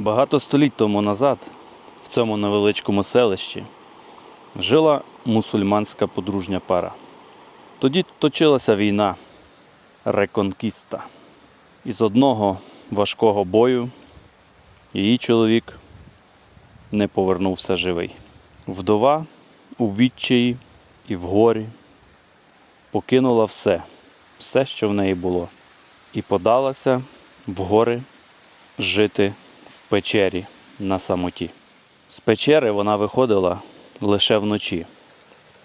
Багато століть тому назад в цьому невеличкому селищі жила мусульманська подружня пара. Тоді точилася війна реконкіста. Із одного важкого бою її чоловік не повернувся живий. Вдова у відчаї і в горі покинула все, все, що в неї було, і подалася в гори жити печері на самоті. З печери вона виходила лише вночі,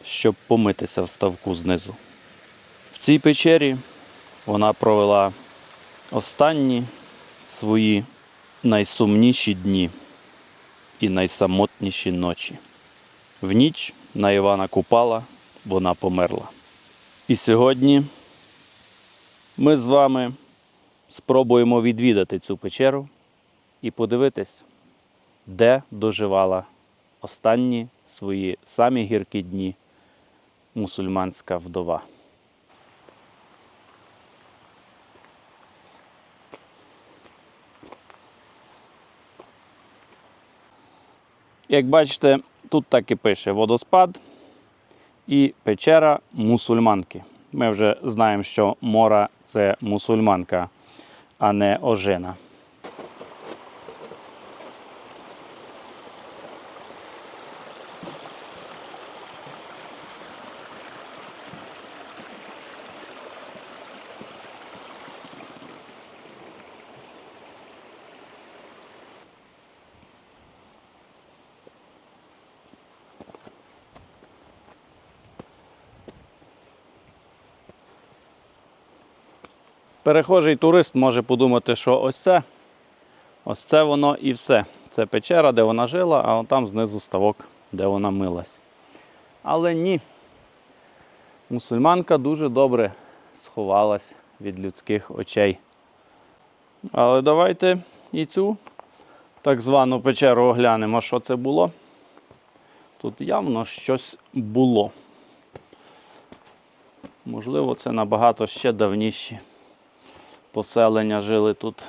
щоб помитися в ставку знизу. В цій печері вона провела останні свої найсумніші дні і найсамотніші ночі. В ніч на Івана Купала вона померла. І сьогодні ми з вами спробуємо відвідати цю печеру і подивитись, де доживала останні свої самі гіркі дні мусульманська вдова. Як бачите, тут так і пише водоспад і печера мусульманки. Ми вже знаємо, що мора це мусульманка, а не ожина. Перехожий турист може подумати, що ось це, ось це воно і все. Це печера, де вона жила, а там знизу ставок, де вона милась. Але ні. Мусульманка дуже добре сховалась від людських очей. Але давайте і цю так звану печеру оглянемо, що це було. Тут явно щось було. Можливо, це набагато ще давніші поселення жили тут.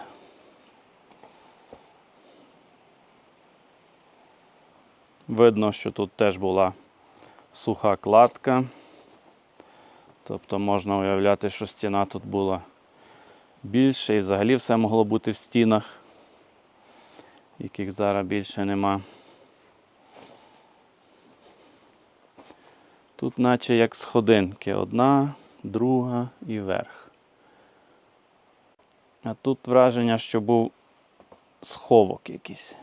Видно, що тут теж була суха кладка. Тобто можна уявляти, що стіна тут була більше і взагалі все могло бути в стінах, яких зараз більше нема. Тут наче як сходинки. Одна, друга і верх. А тут враження, що був сховок якийсь.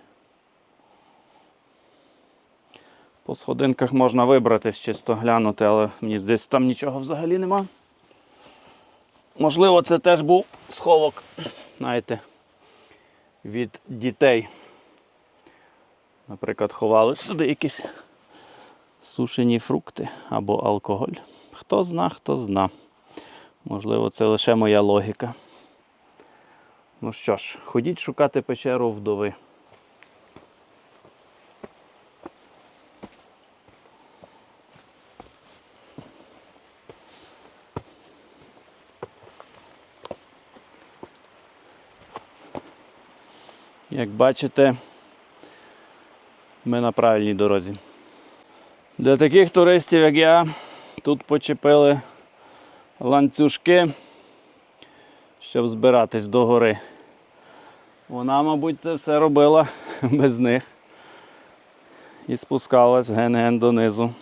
По сходинках можна вибратись, чисто глянути, але мені здається, там нічого взагалі нема. Можливо, це теж був сховок, знаєте, від дітей. Наприклад, ховали сюди якісь сушені фрукти або алкоголь. Хто зна, хто зна. Можливо, це лише моя логіка. Ну що ж, ходіть шукати печеру вдови. Як бачите, ми на правильній дорозі. Для таких туристів, як я, тут почепили ланцюжки, щоб збиратись до гори. Вона, мабуть, це все робила без них. І спускалась ген-ген донизу.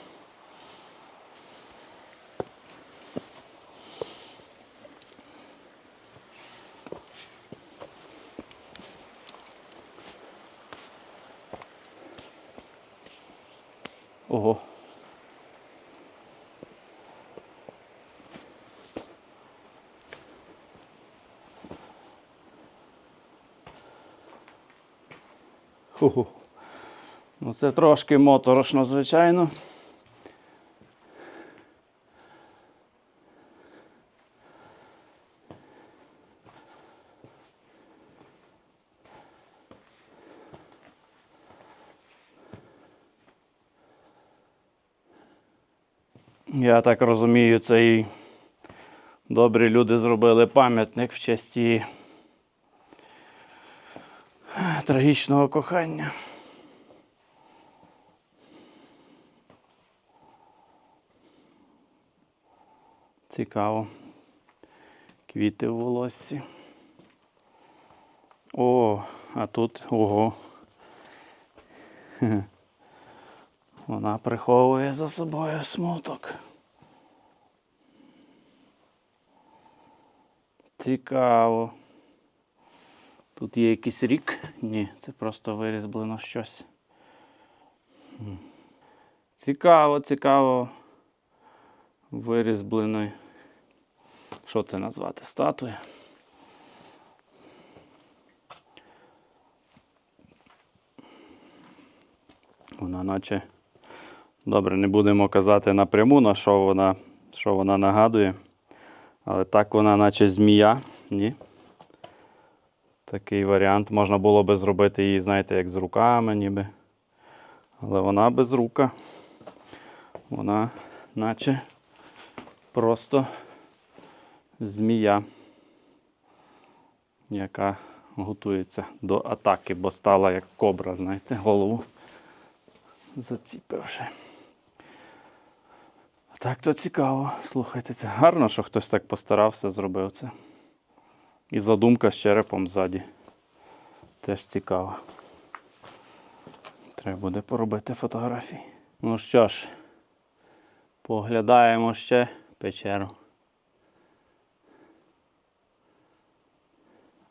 Ого. Ху-ху. Ну це трошки моторошно, звичайно. Я так розумію, це і добрі люди зробили пам'ятник в честь її. Трагічного кохання. Цікаво. Квіти в волоссі. О, а тут ого. Вона приховує за собою смуток. Цікаво. Тут є якийсь рік? Ні, це просто вирізблено щось. Цікаво, цікаво. Вирізблено. Що це назвати? Статуя? Вона наче. Добре, не будемо казати напряму, на що вона, що вона нагадує. Але так вона наче змія. Ні. Такий варіант. Можна було би зробити її, знаєте, як з руками ніби. Але вона без рука. Вона наче просто змія, яка готується до атаки, бо стала як кобра, знаєте, голову заціпивши. Так то цікаво. Слухайте, це гарно, що хтось так постарався, зробив це. І задумка з черепом ззаді. Теж цікаво. Треба буде поробити фотографії. Ну що ж, поглядаємо ще печеру.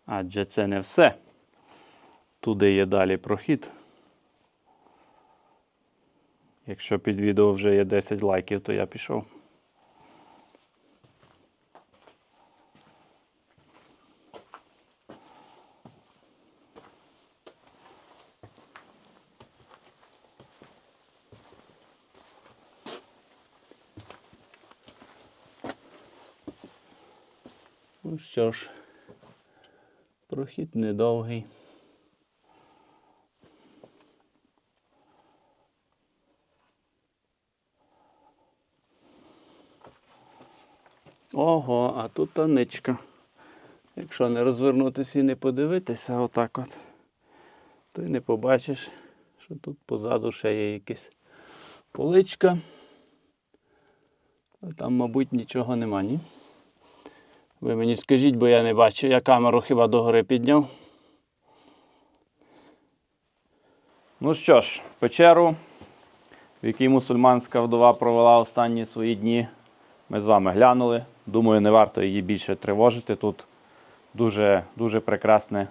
Адже це не все. Туди є далі прохід. Якщо під відео вже є 10 лайків, то я пішов. Що ж, прохід недовгий. Ого, а тут таничка. Якщо не розвернутися і не подивитися отак от, то й не побачиш, що тут позаду ще є якась поличка. А там, мабуть, нічого нема, ні? Ви мені скажіть, бо я не бачу. Я камеру хіба догори підняв. Ну що ж, печеру, в якій мусульманська вдова провела останні свої дні, ми з вами глянули. Думаю, не варто її більше тривожити. Тут дуже, дуже прекрасне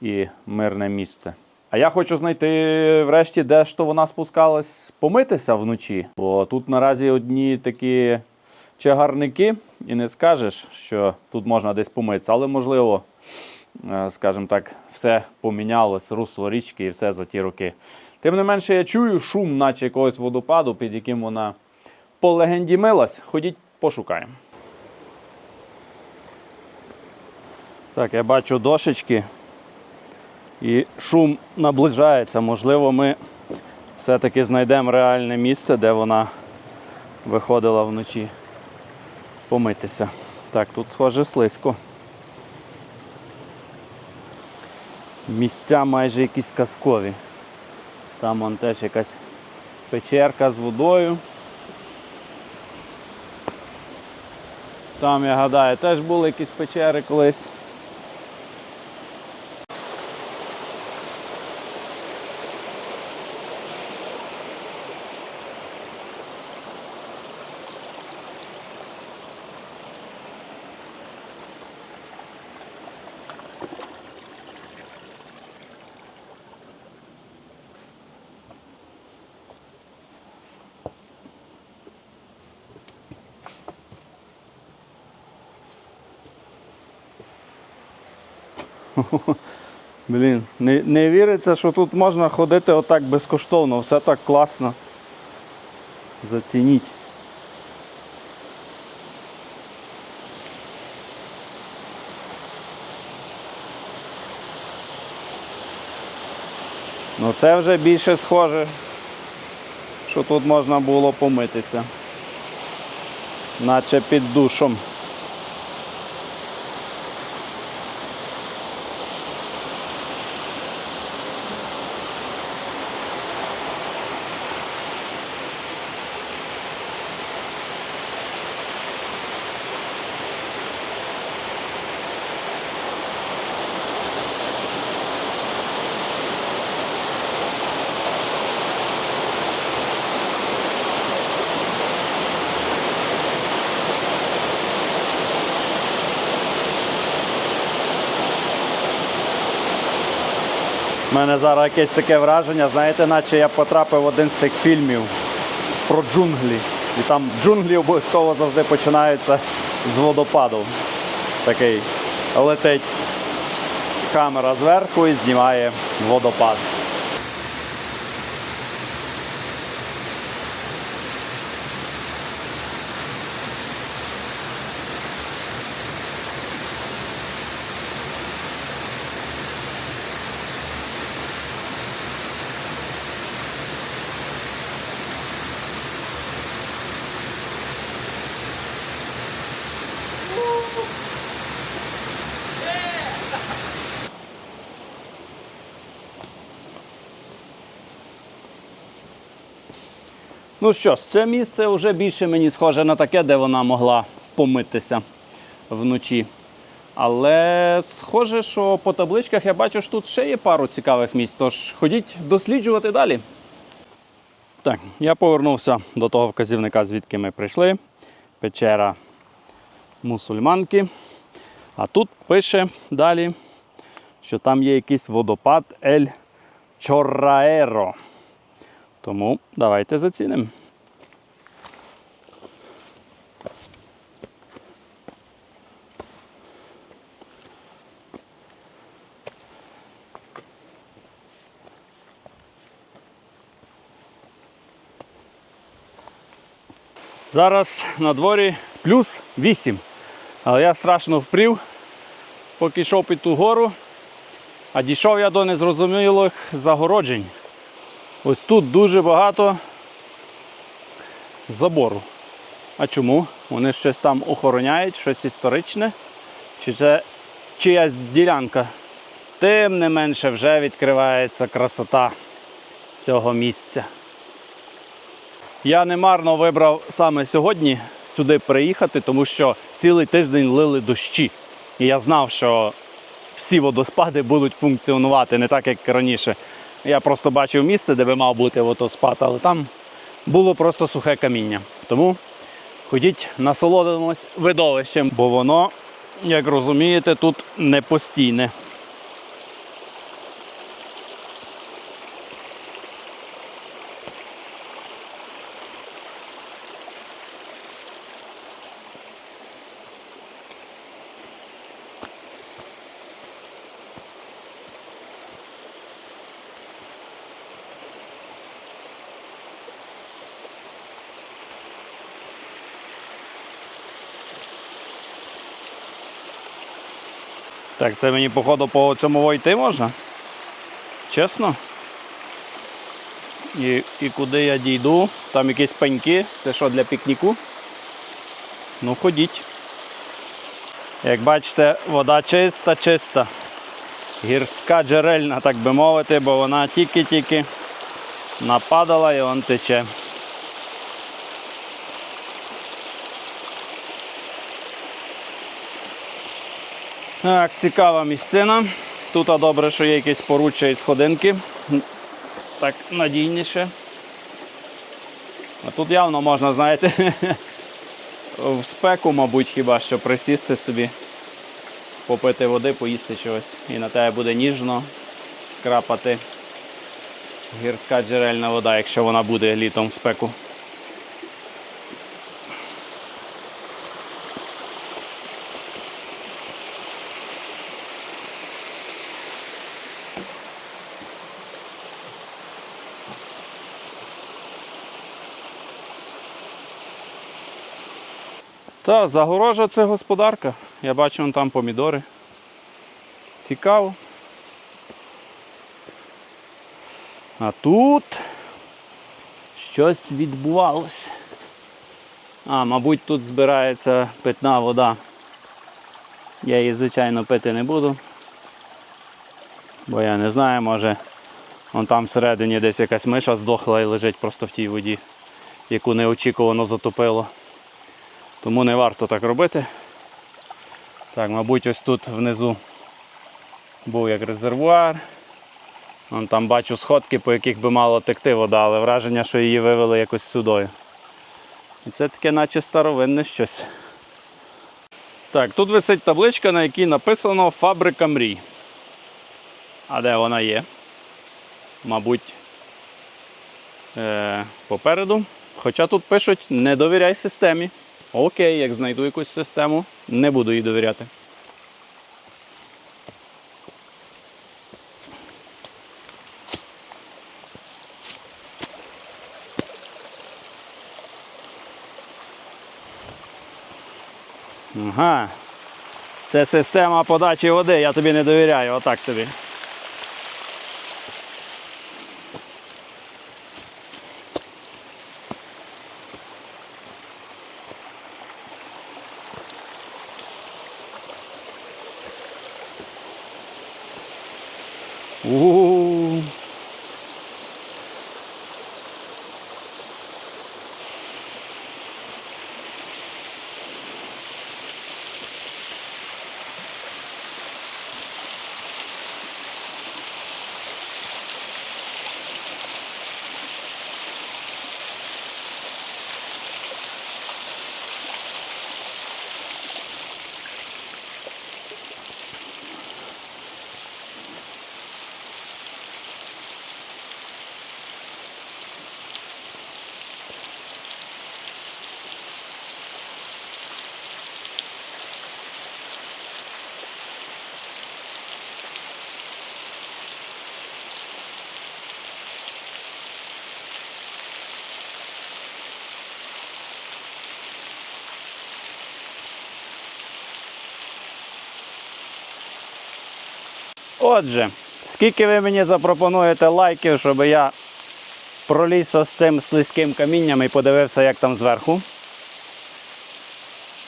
і мирне місце. А я хочу знайти врешті, де ж то вона спускалась помитися вночі. Бо тут наразі одні такі чагарники, і не скажеш, що тут можна десь помитися, але можливо, е, скажімо так, все помінялось, русло річки і все за ті роки. Тим не менше, я чую шум, наче якогось водопаду, під яким вона по легенді милась. Ходіть, пошукаємо. Так, я бачу дошечки. І шум наближається. Можливо, ми все-таки знайдемо реальне місце, де вона виходила вночі помитися. Так, тут схоже слизько. Місця майже якісь казкові. Там вон теж якась печерка з водою. Там, я гадаю, теж були якісь печери колись. Блін, не, не віриться, що тут можна ходити отак безкоштовно. Все так класно. Зацініть. Ну це вже більше схоже, що тут можна було помитися. Наче під душом. Зараз якесь таке враження, знаєте, наче я потрапив в один з тих фільмів про джунглі. І там джунглі обов'язково завжди починаються з водопаду. Такий летить камера зверху і знімає водопад. Ну що ж, це місце вже більше мені схоже на таке, де вона могла помитися вночі. Але схоже, що по табличках я бачу, що тут ще є пару цікавих місць. Тож ходіть досліджувати далі. Так, я повернувся до того вказівника, звідки ми прийшли. Печера мусульманки. А тут пише далі, що там є якийсь водопад Ель Чорраеро. Тому давайте зацінимо. Зараз на дворі плюс 8. Але я страшно впрів, поки йшов під ту гору, а дійшов я до незрозумілих загороджень. Ось тут дуже багато забору. А чому? Вони щось там охороняють, щось історичне, чи це чиясь ділянка. Тим не менше вже відкривається красота цього місця. Я немарно вибрав саме сьогодні сюди приїхати, тому що цілий тиждень лили дощі. І я знав, що всі водоспади будуть функціонувати не так, як раніше. Я просто бачив місце, де би мав бути водоспад, але там було просто сухе каміння. Тому ходіть, насолодимось видовищем, бо воно, як розумієте, тут не постійне. Так, це мені, походу, по цьому йти можна? Чесно? І, і куди я дійду? Там якісь пеньки. Це що для пікніку? Ну, ходіть. Як бачите, вода чиста, чиста. Гірська джерельна, так би мовити, бо вона тільки-тільки нападала і он тече. Так, цікава місцина. Тут добре, що є якісь поруччя і сходинки. Так надійніше. А тут явно можна, знаєте, в спеку, мабуть, хіба що присісти собі, попити води, поїсти чогось. І на тебе буде ніжно крапати гірська джерельна вода, якщо вона буде літом в спеку. Та, загорожа це господарка. Я бачу вон там помідори. Цікаво. А тут щось відбувалося. А, мабуть, тут збирається питна вода. Я її, звичайно, пити не буду. Бо я не знаю, може вон там всередині десь якась миша здохла і лежить просто в тій воді, яку неочікувано затопило. Тому не варто так робити. Так, мабуть, ось тут внизу був як резервуар. Вон там бачу сходки, по яких би мало текти вода, але враження, що її вивели якось сюдою. І це таке наче старовинне щось. Так, тут висить табличка, на якій написано Фабрика мрій. А де вона є? мабуть, е, попереду. Хоча тут пишуть, не довіряй системі. Окей, як знайду якусь систему, не буду їй довіряти. Ага. Це система подачі води, я тобі не довіряю, отак тобі. У. Отже, скільки ви мені запропонуєте лайків, щоб я проліз з цим слизьким камінням і подивився, як там зверху?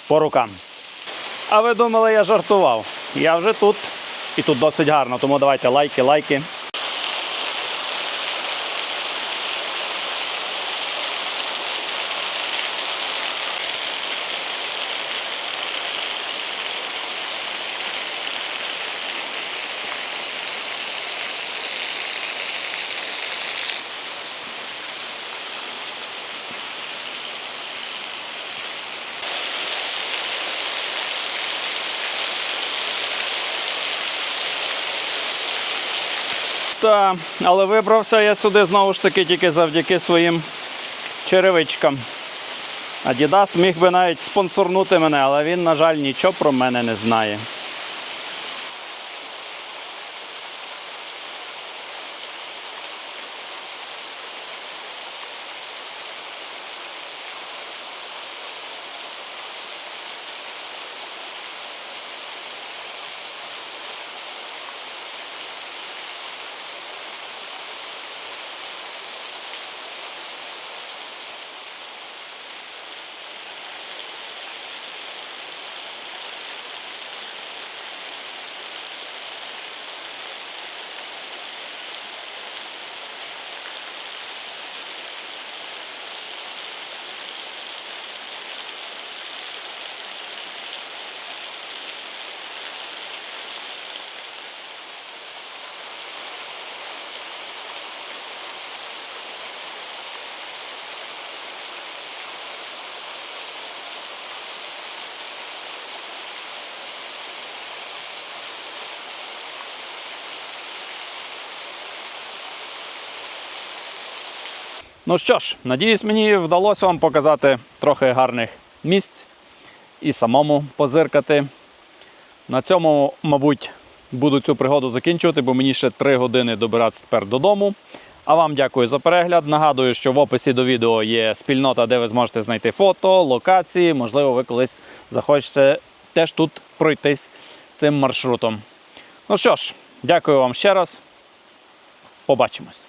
По рукам. А ви думали, я жартував? Я вже тут. І тут досить гарно, тому давайте лайки, лайки. Та, але вибрався я сюди знову ж таки тільки завдяки своїм черевичкам. Адідас міг би навіть спонсорнути мене, але він, на жаль, нічого про мене не знає. Ну що ж, надіюсь, мені вдалося вам показати трохи гарних місць і самому позиркати. На цьому, мабуть, буду цю пригоду закінчувати, бо мені ще 3 години добиратися тепер додому. А вам дякую за перегляд. Нагадую, що в описі до відео є спільнота, де ви зможете знайти фото, локації. Можливо, ви колись захочете теж тут пройтись цим маршрутом. Ну що ж, дякую вам ще раз. Побачимось.